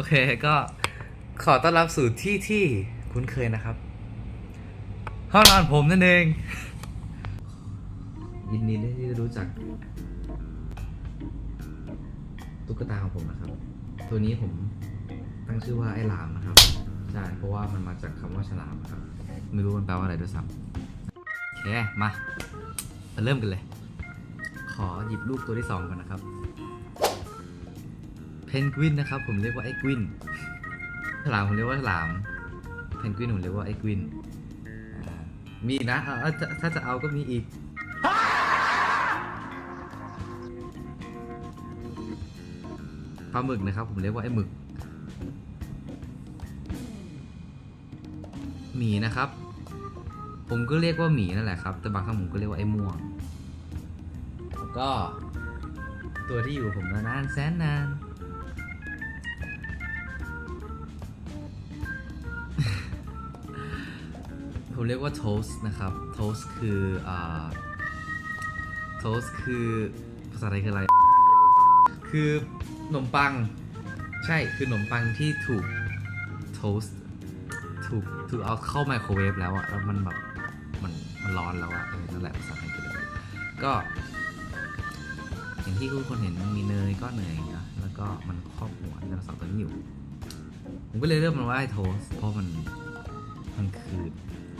อเคก็ขอต้อนรับสู่ที่ที่คุ้นเคยนะครับ ห้องนอนผมนั่นเอง ยินดีที่ได้รู้จัก ตุ๊กตาของผมนะครับ ตัวนี้ผมตั้งชื่อว่าไอ้หลามนะครับใช่เพราะว่ามันมาจากคำว่าฉลามครับ ไม่รู้มันแปลว่าอะไรด้วยซ้ำโอเคมา มาเริ่มกันเลย ขอหยิบรูปตัวที่สองก่อนนะครับ เพนกวินนะครับ ผมเรียกว่าไอ้กวินฉลามผมเรียกว่าฉลามเพนกวินผมเรียกว่าไอ้กวินมีนะเออถ้าถ้าจะเอาก็มีอีกปลาหมึกนะครับ ผมเรียกว่าไอ้หมึก หมีนะครับ ผมก็เรียกว่าหมีนั่นแหละครับ แต่บางครั้งผมก็เรียกว่าไอ้ม่วง แล้วก็ ตัวที่อยู่ผมมานานแสนนาน ผมเรียกว่าโทสนะครับโทสคืออ่าโทสคือภาษาไทยคืออะไร คือขนมปัง ใช่ คือขนมปังที่ถูกโทสถูก ถูกเอาเข้าไมโครเวฟแล้วอะแล้วมันแบบ มัน มันร้อนแล้วอะเออนั่นแหละภาษาไทยคืออะไรก็อย่างที่ทุกคนเห็นมันมีเนยก้อนเนยอย่างเงี้ยแล้วก็มันครอบหัวไดโนเสาร์ตัวนี้อยู่ ผมก็เลยเรียกมันว่าไอ้โทสเพราะมันมันคือ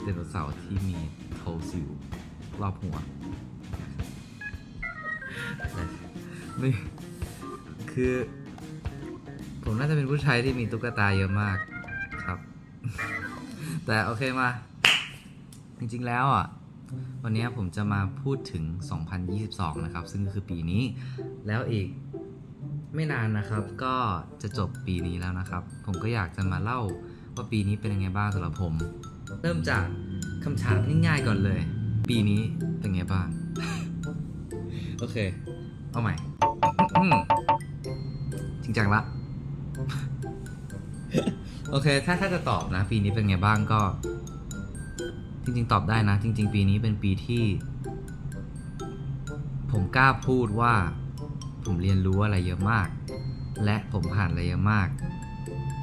ไดโนเสาร์ที่มีโทสอยู่รอบหัวนี่คือ ผมน่าจะเป็นผู้ชายที่มีตุ๊กตาเยอะมากครับ แต่โอเคมา จริงๆแล้วอะ วันนี้ผมจะมาพูดถึง 2022 นะครับ ซึ่งก็คือปีนี้ แล้วอีกไม่นานนะครับก็จะจบปีนี้แล้วนะครับ ผมก็อยากจะมาเล่าว่าปีนี้เป็นยังไงบ้างสำหรับผม เริ่มจากคำถามง่ายๆก่อนเลย ปีนี้เป็นไงบ้าง โอเค เอาใหม่จริงจังละ โอเค ถ้าถ้าจะตอบนะ ปีนี้เป็นไงบ้างก็ จริง ๆ ตอบได้นะ จริง ๆ ปีนี้เป็นปีที่ ผมกล้าพูดว่า ผมเรียนรู้อะไรเยอะมาก และผมผ่านอะไรเยอะมาก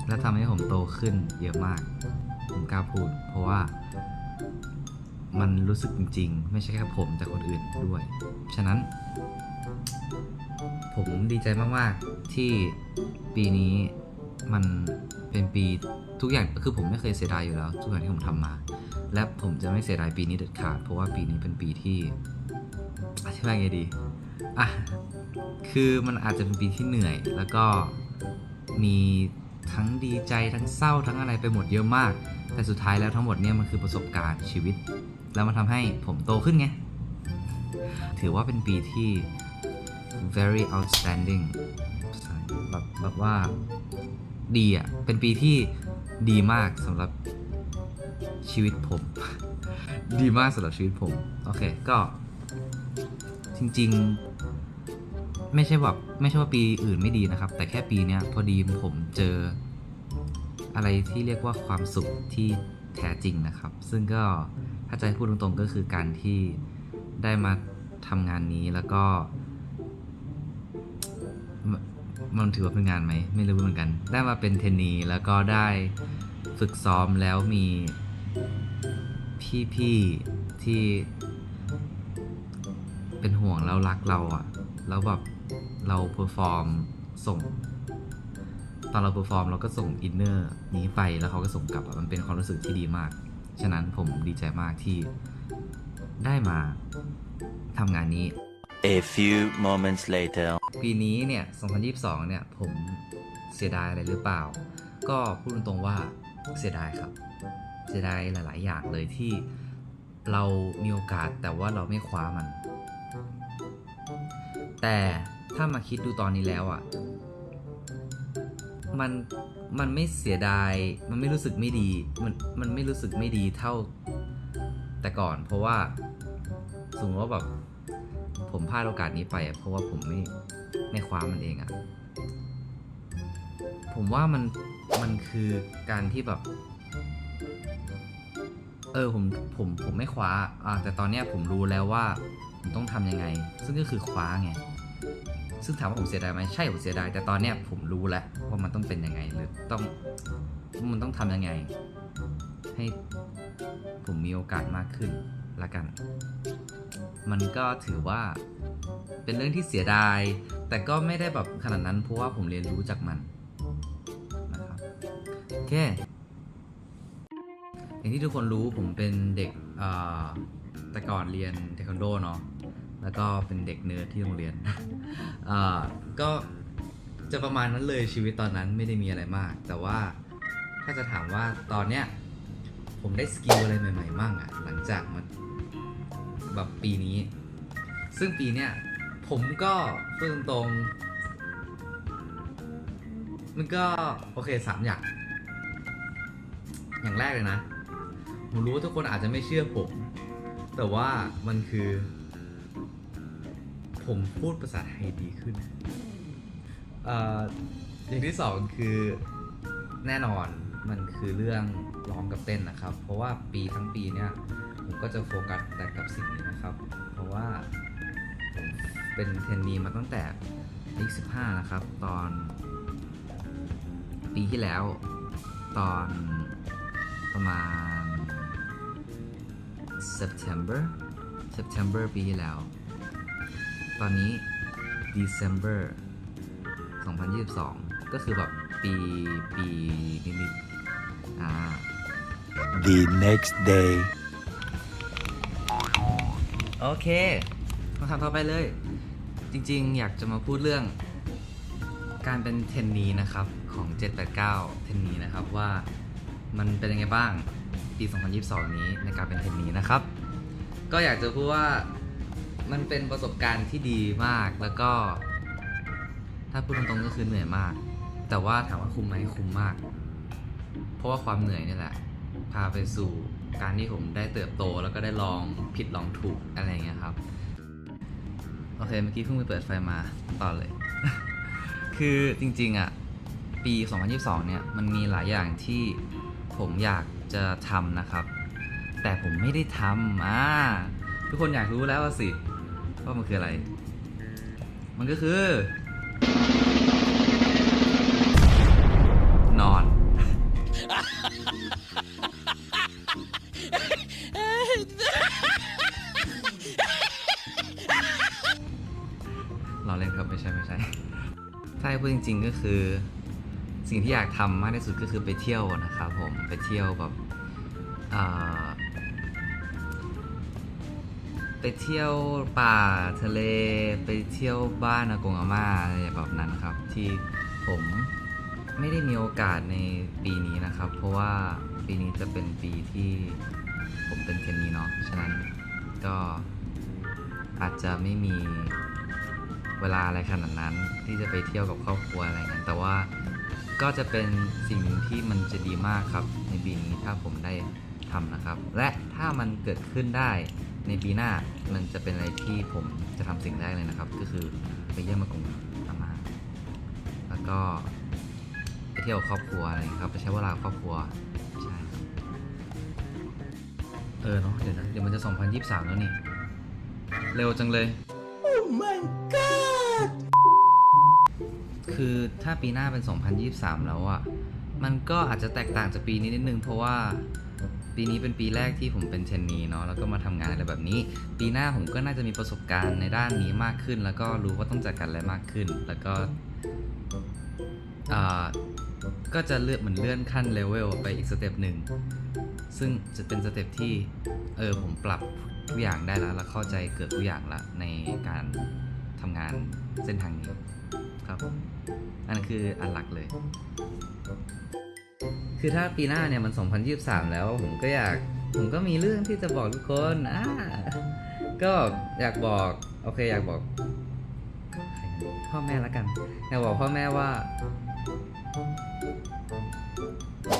และทำให้ผมโตขึ้นเยอะมาก ผมกล้าพูด เพราะว่ามันรู้สึกจริงๆ ไม่ใช่แค่ผมแต่คนอื่นด้วย ฉะนั้น ผมดีใจมากๆที่ปีนี้มันเป็นปีทุกอย่างคือผมไม่เคยเสียดายอยู่แล้ว ทุกอย่างที่ผมทำมา และผมจะไม่เสียดายปีนี้เด็ดขาดเพราะว่าปีนี้เป็นปีที่อธิบายไงดีอะคือมันอาจจะเป็นปีที่เหนื่อย แล้วก็มีทั้งดีใจทั้งเศร้าทั้งอะไรไปหมดเยอะมาก แต่สุดท้ายแล้วทั้งหมดเนี่ยมันคือประสบการณ์ชีวิต แล้วมันทำให้ผมโตขึ้นไง ถือว่าเป็นปีที่ very outstanding แบบแบบว่าดีอะ เป็นปีที่ดีมากสำหรับชีวิตผม ดีมากสำหรับชีวิตผม โอเค ก็จริง ๆ ไม่ใช่แบบไม่ใช่ว่าปีอื่นไม่ดีนะครับ แต่แค่ปีเนี้ยพอดีผมเจอ อะไรที่เรียกว่าความสุขที่แท้จริงนะครับ ซึ่งก็ถ้าจะให้พูดตรงๆก็คือการที่ได้มาทำงานนี้แล้วก็มมันถือว่าเป็นงานไหมไม่รู้เหมือนกัน ได้มาเป็นเทนนีแล้วก็ได้ฝึกซ้อมแล้วมีพี่ๆที่เป็นห่วงแล้วรักเราอะแล้วแบบเราเพอร์ฟอร์มส่ง ตอนเราเพอร์ฟอร์มเราก็ส่งอินเนอร์นี้ไปแล้วเขาก็ส่งกลับอะมันเป็นความรู้สึกที่ดีมาก ฉะนั้นผมดีใจมากที่ได้มาทำงานนี้ A few moments later. ปีนี้เนี่ย 2022 เนี่ย ผมเสียดายอะไรหรือเปล่า ก็พูดตรงๆว่าเสียดายครับ เสียดายหลายๆ อย่างเลยที่เรามีโอกาสแต่ว่าเราไม่คว้ามัน แต่ถ้ามาคิดดูตอนนี้แล้วอะ่ะ มันมันไม่เสียดาย มันไม่รู้สึกไม่ดี มันมันไม่รู้สึกไม่ดีเท่าแต่ก่อน เพราะว่าสมมติว่าแบบผมพลาดโอกาสนี้ไปเพราะว่าผมไม่ไม่คว้ามันเองอะผมว่ามันมันคือการที่แบบ เออผมผมผมไม่คว้าอ่าแต่ตอนเนี้ยผมรู้แล้วว่าผมต้องทำยังไง ซึ่งก็คือคว้าไง ซึ่งถามว่าผมเสียดายไหมใช่ผมเสียดาย แต่ตอนเนี้ยผมรู้แล้วว่ามันต้องเป็นยังไงหรือต้องมันต้องทำยังไง ให้ผมมีโอกาสมากขึ้นละกัน มันก็ถือว่าเป็นเรื่องที่เสียดาย แต่ก็ไม่ได้แบบขนาดนั้นเพราะว่าผมเรียนรู้จากมันนะครับโอเคอย่างที่ทุกคนรู้ผมเป็นเด็กแต่ก่อนเรียนเทควันโดเนาะ แล้วก็เป็นเด็กเนิร์ดที่โรงเรียนเอ่อก็จะประมาณนั้นเลยชีวิตตอนนั้นไม่ได้มีอะไรมาก แต่ว่าถ้าจะถามว่าตอนเนี้ยผมได้สกิลอะไรใหม่ๆมั่งอะหลังจากมาแบบปีนี้ ซึ่งปีเนี้ยผมก็พูดตรงๆมันก็โอเคสามอย่าง อย่างแรกเลยนะ ผมรู้ว่าทุกคนอาจจะไม่เชื่อผม แต่ว่ามันคือ ผมพูดภาษาไทยดีขึ้นเอ่ออย่างที่สองคือแน่นอนมันคือเรื่องร้องกับเต้นนะครับ เพราะว่าปีทั้งปีเนี่ยผมก็จะโฟกัสแต่กับสิ่งนี้นะครับ เพราะว่าผมเป็นเทรนนีมาตั้งแต่อายุ15 นะครับ ตอนปีที่แล้วตอนประมาณ September September ปีที่แล้ว ตอนนี้ December 2022 ก็คือแบบปีปีนิดๆอ่า The next day. โอเคคำถามต่อไปเลย จริงๆ อยากจะมาพูดเรื่อง การเป็นเทนนีนะครับของ 789 เทนนีนะครับว่ามันเป็นยังไงบ้างปี 2022 นี้ในการเป็นเทนนีนะครับ ก็อยากจะพูดว่า มันเป็นประสบการณ์ที่ดีมากแล้วก็ ถ้าพูดตรงๆก็คือเหนื่อยมาก แต่ว่าถามว่าคุ้มไหมคุ้มมาก เพราะว่าความเหนื่อยนี่แหละ พาไปสู่การที่ผมได้เติบโตแล้วก็ได้ลองผิดลองถูกอะไรเงี้ยครับ โอเคเมื่อกี้เพิ่งไปเปิดไฟมาต่อเลย คือจริงๆอะปี 2022 เนี่ยมันมีหลายอย่างที่ผมอยากจะทำนะครับ แต่ผมไม่ได้ทำอ่าทุกคนอยากรู้แล้วสิ ว่ามันคืออะไร มันก็คือ นอน เราเล่นครับไม่ใช่ไม่ใช่ถ้าให้พูดจริง ๆ ก็คือ สิ่งที่อยากทำมากที่สุดก็คือไปเที่ยวนะครับผมไปเที่ยวแบบอ่า ไปเที่ยวป่าทะเลไปเที่ยวบ้านอากงอาม่าอะไรแบบนั้นครับ ที่ผมไม่ได้มีโอกาสในปีนี้นะครับ เพราะว่าปีนี้จะเป็นปีที่ผมเป็นเทนนีเนาะฉะนั้นก็อาจจะไม่มีเวลาอะไรขนาดนั้น ที่จะไปเที่ยวกับครอบครัวอะไรนั้นแต่ว่าก็จะเป็นสิ่งหนึ่งที่มันจะดีมากครับ ในปีนี้ถ้าผมได้ทำนะครับ และถ้ามันเกิดขึ้นได้ ในปีหน้ามันจะเป็นอะไรที่ผมจะทำสิ่งแรกเลยนะครับ ก็คือไปเยี่ยมมากงอามา แล้วก็ไปเที่ยวกับครอบครัวอะไรอย่างเงี้ยครับไปใช้เวลากับครอบครัวใช่ครับเออเนาะเดี๋ยวนะเดี๋ยวมันจะ 2023 แล้วนี่ เร็วจังเลยคือถ้าปีหน้าเป็น 2023 แล้วอะ่ะ มันก็อาจจะแตกต่างจากปีนี้นิดนึงเพราะว่า ปีนี้เป็นปีแรกที่ผมเป็นเทรนนีเนาะแล้วก็มาทำงานอะไรแบบนี้ ปีหน้าผมก็น่าจะมีประสบการณ์ในด้านนี้มากขึ้น แล้วก็รู้ว่าต้องจัดการอะไรมากขึ้น แล้วก็อ่าก็จะเลื่อนเหมือนเลื่อนขั้นเลเวลไปอีกสเต็ปหนึ่งซึ่งจะเป็นสเต็ปที่เออผมปรับทุกอย่างได้แล้ว แล้วเข้าใจเกิดทุกอย่างละในการทำงานเส้นทางนี้ครับผมอันนคืออันหลักเลย คือถ้าปีหน้าเนี่ยมัน 2023 แล้วผมก็อยากผมก็มีเรื่องที่จะบอกทุกคนอ่าก็อยากบอกโอเคอยากบอก พ่อแม่ละกันอยากบอกพ่อแม่ว่า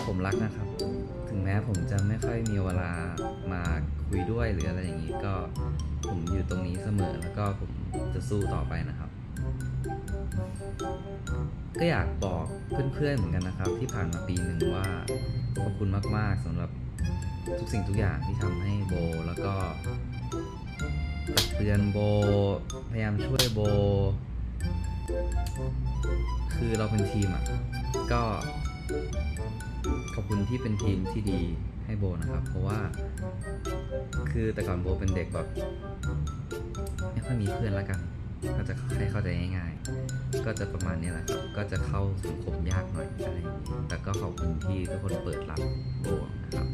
ผมรักนะครับ ถึงแม้ผมจะไม่ค่อยมีเวลามาคุยด้วยหรืออะไรอย่างนี้ก็ผมอยู่ตรงนี้เสมอแล้วก็ผมจะสู้ต่อไปนะครับ ก็อยากบอกเพื่อนๆเหมือนกันนะครับ ที่ผ่านมาปีหนึ่งว่าขอบคุณมาก ๆสำหรับทุกสิ่งทุกอย่างที่ทำให้โบ แล้วก็เตือนโบ พยายามช่วยโบ คือเราเป็นทีมอะ ก็ขอบคุณที่เป็นทีมที่ดีให้โบนะครับ เพราะว่า คือแต่ก่อนโบเป็นเด็กแบบไม่ค่อยมีเพื่อนละกัน ก็จะให้เข้าใจง่ายๆ ก็จะประมาณนี้แหละครับ ก็จะเข้าสังคมยากหน่อยอะไรแต่ก็ขอบคุณที่ทุกคนเปิดรับโบนะครับ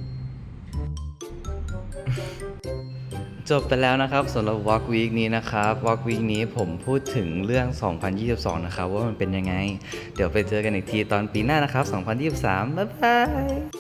จบไปแล้วนะครับสำหรับ Walk Week นี้นะครับ Walk Week นี้ผมพูดถึงเรื่อง 2022 นะครับ ว่ามันเป็นยังไง เดี๋ยวไปเจอกันอีกทีตอนปีหน้านะครับ 2023 บ๊ายบาย